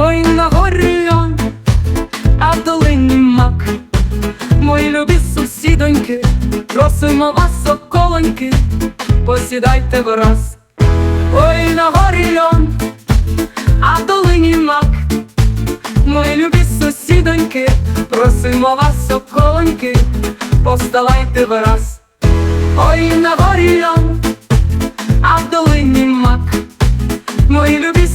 Ой на горі он, а в долині мак, мої любі сусідоньки, просимо вас, околоньки, посідайте враз. Ой на горі он, а в долині мак, мої любі сусідоньки, просимо вас, околоньки, повставайте враз. Ой на горі он, а в долині мак, мої любі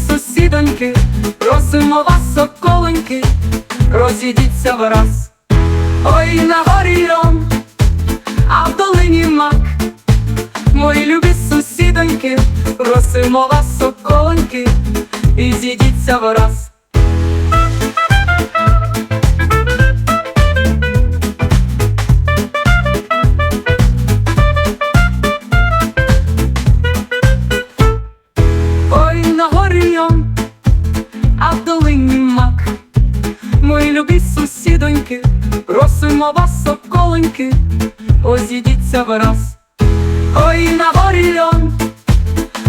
сусідоньки, просимо вас, соколоньки, розійдіться враз. Ой, на горі ром, а в долині мак. Мої любі сусідоньки, просимо вас, соколоньки, і зійдіться враз. Просимо вас, соколеньки, озійдіться враз. Ой, на горі льон,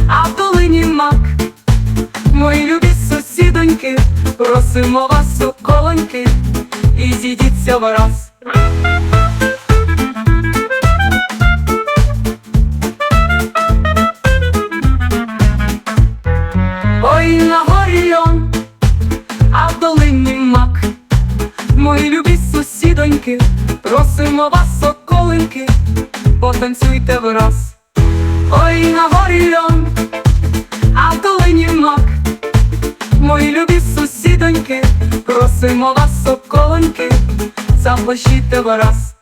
а в долині мак. Мої любі сусідоньки, просимо вас, соколеньки, і зійдіться враз. Ой, на горі льон, Мої любі сусідоньки, просимо вас, соколинки, потанцюйте враз. Ой, на горі льон, а в долині мак. Мої любі сусідоньки, просимо вас, соколинки, заплащіть враз.